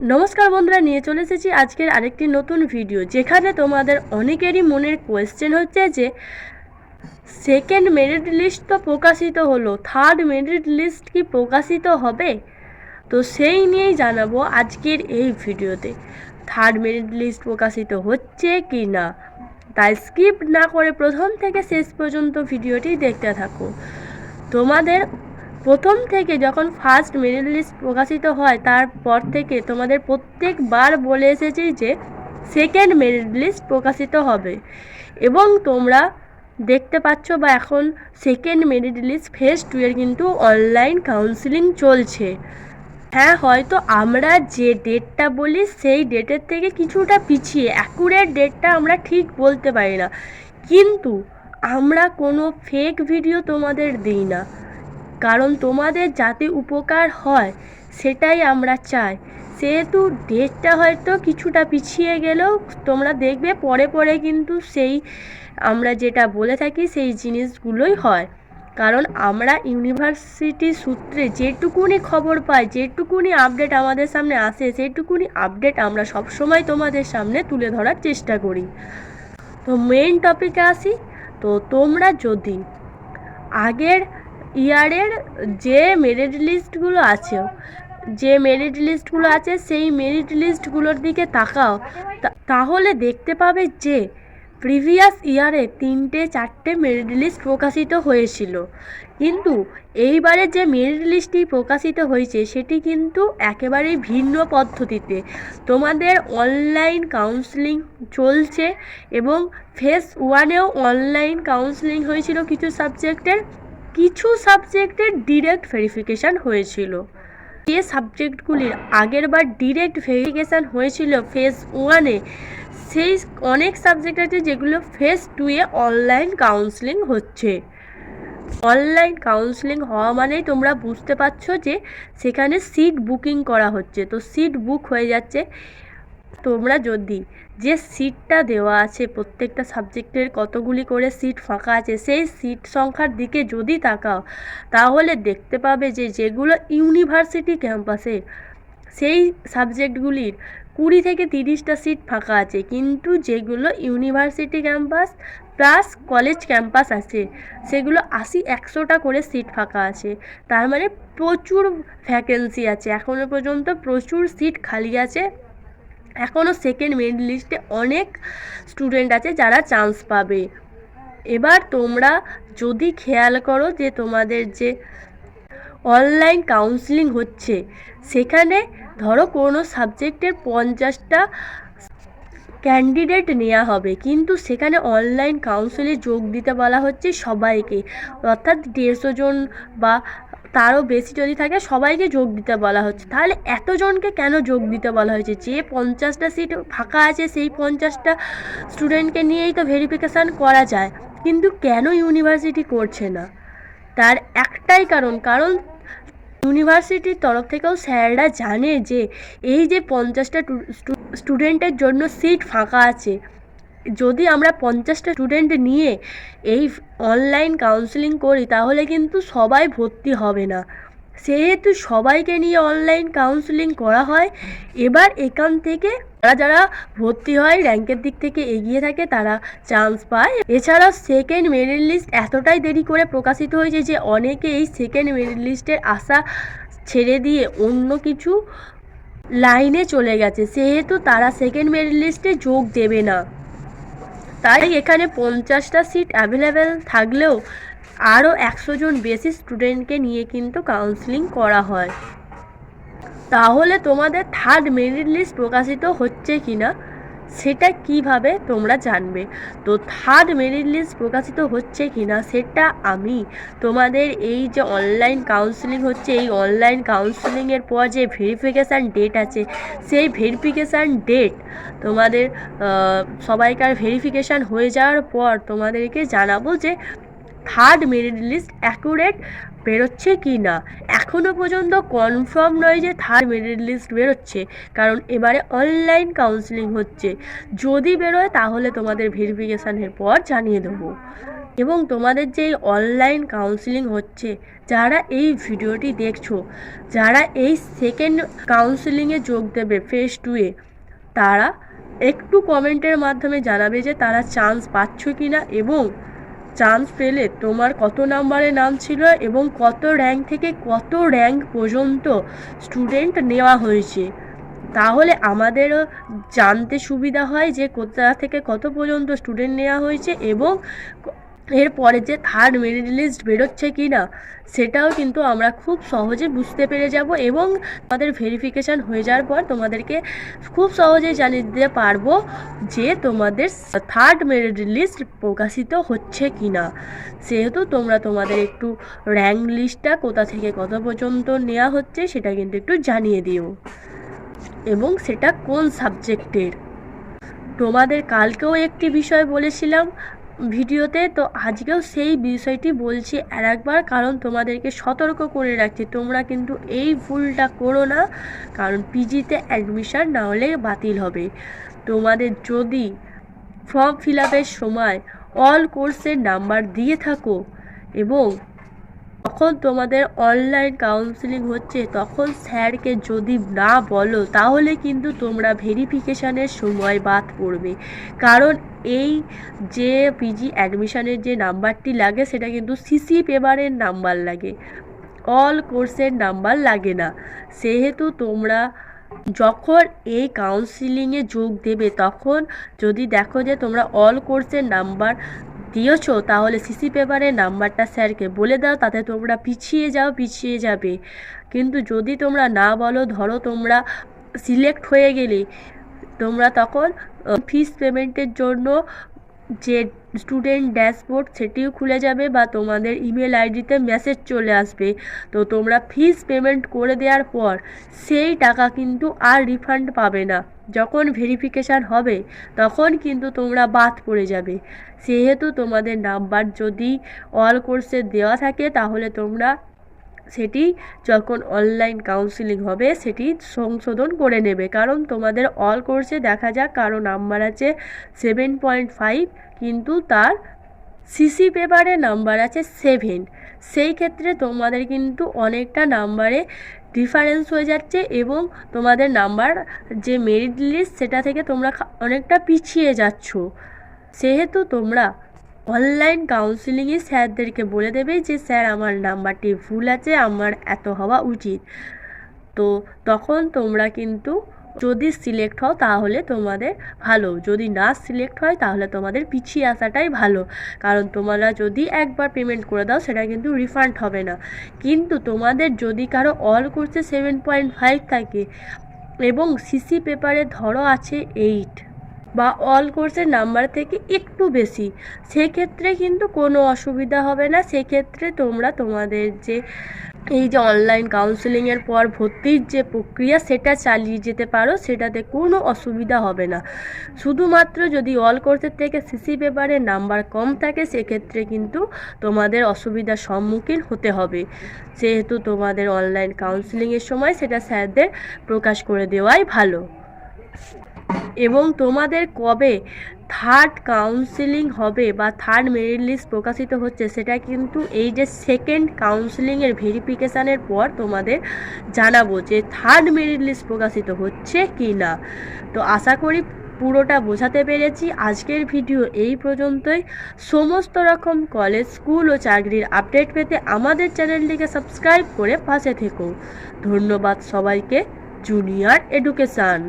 নমস্কার বন্ধুরা, নিয়ে চলে এসেছি আজকের আরেকটি নতুন ভিডিও যেখানে তোমাদের অনেকেরই মনের কোয়েশ্চেন হচ্ছে যে সেকেন্ড মেরিট লিস্ট তো প্রকাশিত হলো থার্ড মেরিট লিস্ট কি প্রকাশিত হবে? তো সেই নিয়েই জানাব আজকের এই ভিডিওতে থার্ড মেরিট লিস্ট প্রকাশিত হচ্ছে কি না তাই স্কিপ না করে প্রথম থেকে শেষ পর্যন্ত ভিডিওটি দেখতে থাকো। তোমাদের প্রথম থেকে যখন ফার্স্ট মেরিট লিস্ট প্রকাশিত হয়, তারপর থেকে তোমাদের প্রত্যেকবার বলে এসেছি যে সেকেন্ড মেরিট লিস্ট প্রকাশিত হবে। এবং তোমরা দেখতে পাচ্ছ বা এখন second merit list phase two এর কিন্তু অনলাইন কাউন্সিলিং চলছে। হ্যাঁ হয়তো আমরা যে ডেটটা বলি, সেই ডেটের থেকে কিছুটা পিছিয়ে অ্যাকুরেট ডেটটা আমরা ঠিক বলতে পারি না। কিন্তু আমরা কোনো ফেক ভিডিও তোমাদের দিই না। কারণ তোমাদের যাতে উপকার হয়, সেটাই আমরা চাই। সেহেতু ডেটটা হয়তো কিছুটা পিছিয়ে গেলেও তোমরা দেখবে পরে পরে কিন্তু সেই আমরা যেটা বলে থাকি সেই জিনিসগুলোই হয়। কারণ আমরা ইউনিভার্সিটি সূত্রে যেটুকুনি খবর পাই, যেটুকুনি আপডেট আমাদের সামনে আসে, সেটুকুনি আপডেট আমরা সবসময় তোমাদের সামনে তুলে ধরার চেষ্টা করি। তো মেইন টপিকে আসি। তো তোমরা যদি আগের ইয়ারের যে মেরিট লিস্টগুলো আছে, যে মেরিট লিস্টগুলো আছে, সেই মেরিট লিস্টগুলোর দিকে তাকাও। তাহলে দেখতে পাবে যে প্রিভিয়াস ইয়ারে তিনটে, চারটে মেরিট লিস্ট প্রকাশিত হয়েছিল। কিন্তু এইবারে যে মেরিট লিস্টটি প্রকাশিত হয়েছে, সেটি কিন্তু একেবারেই ভিন্ন পদ্ধতিতে। তোমাদের অনলাইন কাউন্সেলিং চলছে এবং ফেস ওয়ানেও অনলাইন কাউন্সেলিং হয়েছিল কিছু সাবজেক্টের কিছু সাবজেক্টের ডিরেক্ট ভেরিফিকেশান হয়েছিল। যে সাবজেক্টগুলির আগের বার ডিরেক্ট ভেরিফিকেশান হয়েছিল ফেজ ওয়ানে সেই অনেক সাবজেক্ট আছে যেগুলো ফেজ টুয়ে অনলাইন কাউন্সেলিং হচ্ছে। অনলাইন কাউন্সেলিং হওয়া মানেই তোমরা বুঝতে পারছ যে সেখানে সিট বুকিং করা হচ্ছে। তো সিট বুক হয়ে যাচ্ছে। তোমরা যদি যে সিটটা দেওয়া আছে প্রত্যেকটা সাবজেক্টের কতগুলি করে সিট ফাঁকা আছে, সেই সিট সংখ্যার দিকে যদি তাকাও, তাহলে দেখতে পাবে যে যেগুলো ইউনিভার্সিটি ক্যাম্পাসে সেই সাবজেক্টগুলির কুড়ি থেকে তিরিশটা সিট ফাঁকা আছে। কিন্তু যেগুলো university campus plus college campus আছে, সেগুলো আশি, একশোটা করে সিট ফাঁকা আছে। তার মানে প্রচুর ভ্যাকেন্সি আছে। এখনও পর্যন্ত প্রচুর সিট খালি আছে। এখনও সেকেন্ড মেরিট লিস্টে অনেক স্টুডেন্ট আছে যারা চান্স পাবে। এবার তোমরা যদি খেয়াল করো যে তোমাদের যে অনলাইন কাউন্সিলিং হচ্ছে, সেখানে ধরো কোনো সাবজেক্টের পঞ্চাশটা ক্যান্ডিডেট নেওয়া হবে, কিন্তু সেখানে অনলাইন কাউন্সিলে যোগ দিতে বলা হচ্ছে সবাইকে। অর্থাৎ দেড়শো জন বা তারও বেশি যদি থাকে, সবাইকে যোগ দিতে বলা হচ্ছে। তাহলে এতজনকে কেন যোগ দিতে বলা হয়েছে? যে পঞ্চাশটা সিট ফাঁকা আছে, সেই পঞ্চাশটা স্টুডেন্টকে নিয়েই তো ভেরিফিকেশান করা যায়। কিন্তু কেন ইউনিভার্সিটি করছে না? তার একটাই কারণ কারণ ইউনিভার্সিটির তরফ থেকেও স্যাররা জানে যে, এই যে পঞ্চাশটা স্টুডেন্টের জন্য সিট ফাঁকা আছে যদি আমরা পঞ্চাশটা স্টুডেন্ট নিয়ে এই অনলাইন কাউন্সেলিং করি, তাহলে কিন্তু সবাই ভর্তি হবে না। সেহেতু সবাইকে নিয়ে অনলাইন কাউন্সেলিং করা হয়। এবার এখান থেকে যারা যারা ভর্তি হয় র্যাঙ্কের দিক থেকে এগিয়ে থাকে, তারা চান্স পায়। এছাড়াও সেকেন্ড মেরিট লিস্ট এতটাই দেরি করে প্রকাশিত হয়েছে যে, অনেকে এই সেকেন্ড মেরিট লিস্টের আশা ছেড়ে দিয়ে অন্য কিছু লাইনে চলে গেছে। সেহেতু তারা সেকেন্ড মেরিট লিস্টে যোগ দেবে না। তাই এখানে পঞ্চাশটা সিট অ্যাভেলেবেল থাকলেও আরও একশো জন বেশি স্টুডেন্টকে নিয়ে কিন্তু কাউন্সিলিং করা হয়। তাহলে তোমাদের থার্ড মেরিট লিস্ট প্রকাশিত হচ্ছে কি না সেটা কীভাবে তোমরা জানবে? তো থার্ড মেরিট লিস্ট প্রকাশিত হচ্ছে কি না সেটা আমি। তোমাদের এই যে অনলাইন কাউন্সেলিং হচ্ছে, এই অনলাইন কাউন্সেলিংয়ের পর যে ভেরিফিকেশান ডেট আছে, সেই ভেরিফিকেশান ডেট তোমাদের সবাইকার ভেরিফিকেশান হয়ে যাওয়ার পর তোমাদেরকে জানাব যে থার্ড মেরিট লিস্ট অ্যাকুরেট বেরোচ্ছে কি না? এখনও পর্যন্ত কনফার্ম নয় যে থার্ড মেরিট লিস্ট বেরোচ্ছে, কারণ এবারে অনলাইন কাউন্সেলিং হচ্ছে। যদি বেরোয়, তাহলে তোমাদের ভেরিফিকেশানের পর জানিয়ে দেবো। এবং তোমাদের যে অনলাইন কাউন্সিলিং হচ্ছে, যারা এই ভিডিওটি দেখছ, যারা এই সেকেন্ড কাউন্সিলিংয়ে যোগ দেবে ফেস টুয়ে তারা একটু কমেন্টের মাধ্যমে জানাবে যে তারা চান্স পাচ্ছ কি না এবং চান্স পেলে তোমার কত নাম্বারে নাম ছিল এবং কত র্যাঙ্ক থেকে কত র্যাঙ্ক পর্যন্ত স্টুডেন্ট নেওয়া হয়েছে? তাহলে আমাদেরও জানতে সুবিধা হয় যে কোথা থেকে কত পর্যন্ত স্টুডেন্ট নেওয়া হয়েছে এবং এরপরে যে থার্ড মেরিট লিস্ট বেরোচ্ছে কি না সেটাও কিন্তু আমরা খুব সহজে বুঝতে পেরে যাব এবং আমাদের ভেরিফিকেশান হয়ে যাওয়ার পর তোমাদেরকে খুব সহজেই জানিয়ে দিতে পারব যে তোমাদের থার্ড মেরিট লিস্ট প্রকাশিত হচ্ছে কি না সেহেতু তোমরা তোমাদের একটু র্যাঙ্ক লিস্টটা কোথা থেকে কত পর্যন্ত নেওয়া হচ্ছে সেটা কিন্তু একটু জানিয়ে দিও। এবং সেটা কোন সাবজেক্টের তোমাদের কালকেও একটি বিষয় বলেছিলাম ভিডিওতে, তো আজকেও সেই বিষয়টি বলছি আর একবার, কারণ তোমাদেরকে সতর্ক করে রাখছি। তোমরা কিন্তু এই ভুলটা করো না, কারণ পিজিতে অ্যাডমিশান না হলে বাতিল হবে। তোমাদের যদি ফর্ম ফিল সময় অল কোর্সের নাম্বার দিয়ে থাকো এবং তখন তোমাদের অনলাইন কাউন্সিলিং হচ্ছে, তখন স্যারকে যদি না বলো, তাহলে কিন্তু তোমরা ভেরিফিকেশানের সময় বাদ পড়বে। কারণ এই যে পিজি অ্যাডমিশানের যে নাম্বারটি লাগে, সেটা কিন্তু সিসি পেপারের নাম্বার লাগে। অল কোর্সের নাম্বার লাগে না। সেহেতু তোমরা যখন এই কাউন্সিলিংয়ে যোগ দেবে, তখন যদি দেখো যে তোমরা অল কোর্সের নাম্বার দিয়েছ, তাহলে সিসি পেপারের নাম্বারটা স্যারকে বলে দাও, তাতে তোমরা পিছিয়ে যাও, পিছিয়ে যাবে। কিন্তু যদি তোমরা না বলো, ধরো তোমরা সিলেক্ট হয়ে গেলে, তোমরা তখন ফিস পেমেন্টের জন্য যে স্টুডেন্ট ড্যাশবোর্ড সেটিও খুলে যাবে বা তোমাদের ইমেল আইডিতে মেসেজ চলে আসবে। তো তোমরা ফিস পেমেন্ট করে দেওয়ার পর, সেই টাকা কিন্তু আর রিফান্ড পাবে না। যখন ভেরিফিকেশান হবে, তখন কিন্তু তোমরা বাদ পড়ে যাবে। সেহেতু তোমাদের নাম্বার যদি অল কোর্সে দেওয়া থাকে, তাহলে তোমরা সেটি যখন অনলাইন কাউন্সিলিং হবে, সেটি সংশোধন করে নেবে। কারণ তোমাদের অল কোর্সে দেখা যাক কারও নাম্বার আছে সেভেন পয়েন্ট ফাইভ কিন্তু তার সিসি পেপারে নাম্বার আছে সেভেন সেই ক্ষেত্রে তোমাদের কিন্তু অনেকটা নাম্বারে ডিফারেন্স হয়ে যাচ্ছে এবং তোমাদের নাম্বার যে মেরিট লিস্ট সেটা থেকে তোমরা অনেকটা পিছিয়ে যাচ্ছ। সেহেতু তোমরা অনলাইন কাউন্সিলিংয়ে স্যারদেরকে বলে দেবে যে, স্যার, আমার নাম্বারটি ভুল আছে, আমার এত হওয়া উচিত। তো তখন তোমরা কিন্তু যদি সিলেক্ট হও তাহলে তোমাদের ভালো। যদি না সিলেক্ট হয় তাহলে তোমাদের পিছিয়ে আসাটাই ভালো। কারণ তোমরা যদি একবার পেমেন্ট করে দাও সেটা কিন্তু রিফান্ড হবে না। কিন্তু তোমাদের যদি কারও অল করছে সেভেন পয়েন্ট ফাইভ থাকে এবং সিসি পেপারে ধরো আছে এইট বা অল কোর্সের নাম্বার থেকে একটু বেশি, সেক্ষেত্রে কিন্তু কোনো অসুবিধা হবে না। সেক্ষেত্রে তোমরা তোমাদের যে এই যে অনলাইন কাউন্সেলিংয়ের পর ভর্তির যে প্রক্রিয়া, সেটা চালিয়ে যেতে পারো, সেটাতে কোনো অসুবিধা হবে না। শুধুমাত্র যদি অল কোর্সের থেকে সিসি পেপারে নাম্বার কম থাকে, সেক্ষেত্রে কিন্তু তোমাদের অসুবিধার সম্মুখীন হতে হবে। সেহেতু তোমাদের অনলাইন কাউন্সেলিংয়ের সময় সেটা স্যারদের প্রকাশ করে দেওয়াই ভালো। এবং তোমাদের কবে থার্ড কাউন্সিলিং হবে বা থার্ড মেরিট লিস্ট প্রকাশিত হচ্ছে, সেটা কিন্তু এই যে সেকেন্ড কাউন্সিলিংয়ের ভেরিফিকেশানের পর তোমাদের জানাব যে থার্ড মেরিট লিস্ট প্রকাশিত হচ্ছে কি না তো আশা করি পুরোটা বোঝাতে পেরেছি। আজকের ভিডিও এই পর্যন্তই। সমস্ত রকম কলেজ স্কুল ও চাকরির আপডেট পেতে আমাদের চ্যানেলটিকে সাবস্ক্রাইব করে পাশে থেকো। ধন্যবাদ সবাইকে। Junior education